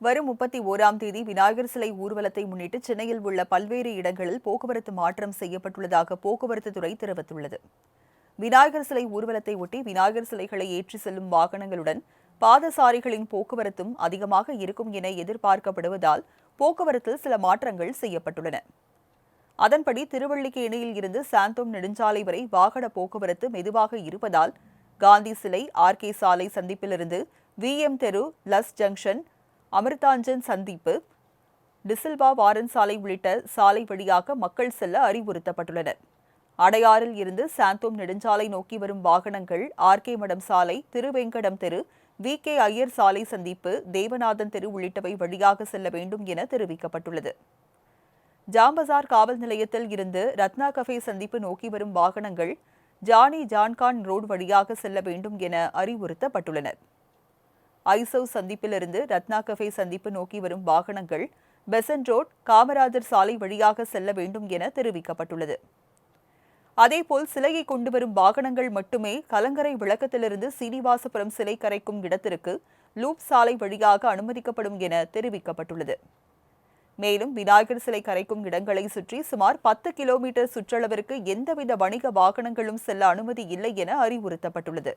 வரும் முப்பத்தி ஓராம் தேதி விநாயகர் சிலை ஊர்வலத்தை முன்னிட்டு சென்னையில் உள்ள பல்வேறு இடங்களில் போக்குவரத்து மாற்றம் செய்யப்பட்டுள்ளதாக போக்குவரத்து துறை தெரிவித்துள்ளது. விநாயகர் சிலை ஊர்வலத்தை ஒட்டி விநாயகர் சிலைகளை ஏற்றி செல்லும் வாகனங்களுடன் பாதசாரிகளின் போக்குவரத்தும் அதிகமாக இருக்கும் என எதிர்பார்க்கப்படுவதால் போக்குவரத்தில் சில மாற்றங்கள் செய்யப்பட்டுள்ளன. அதன்படி திருவள்ளிக்கேணியில் இருந்து சாந்தோம் நெடுஞ்சாலை வரை வாகன போக்குவரத்து மெதுவாக இருப்பதால் காந்தி சிலை ஆர்கே சாலை சந்திப்பிலிருந்து விஎம் தெரு லஸ் ஜங்ஷன் அமிர்தாஞ்சன் சந்திப்பு. டிசில்வா வாரன் சாலை உள்ளிட்ட சாலை வழியாக மக்கள் செல்ல அறிவுறுத்தப்பட்டுள்ளனர். அடையாறில் இருந்து சாந்தோம் நெடுஞ்சாலை நோக்கி வரும் வாகனங்கள் ஆர்கே மடம் சாலை திருவேங்கடம் தெரு வி கே ஐயர் சாலை சந்திப்பு தேவநாதன் தெரு உள்ளிட்டவை வழியாக செல்ல வேண்டும் என தெரிவிக்கப்பட்டுள்ளது. ஜாம்பசார் காவல் நிலையத்தில் இருந்து ரத்னா கஃபே சந்திப்பு நோக்கி வரும் வாகனங்கள் ஜானி ஜான்கான் ரோடு வழியாக செல்ல வேண்டும் என அறிவுறுத்தப்பட்டுள்ளனர். ஐசவ் சந்திப்பிலிருந்து ரத்னா கஃபே சந்திப்பு நோக்கி வரும் வாகனங்கள் பெசன்ட் ரோட் காமராஜர் சாலை வழியாக செல்ல வேண்டும் என தெரிவிக்கப்பட்டுள்ளது. அதேபோல் சிலையை கொண்டு வரும் வாகனங்கள் மட்டுமே கலங்கரை விளக்கத்திலிருந்து சீனிவாசபுரம் சிலை கரைக்கும் இடத்திற்கு லூப் சாலை வழியாக அனுமதிக்கப்படும் என தெரிவிக்கப்பட்டுள்ளது. மேலும் விநாயகர் சிலை கரைக்கும் இடங்களை சுற்றி சுமார் பத்து கிலோமீட்டர் சுற்றளவிற்கு எந்தவித வணிக வாகனங்களும் செல்ல அனுமதி இல்லை என அறிவுறுத்தப்பட்டுள்ளது.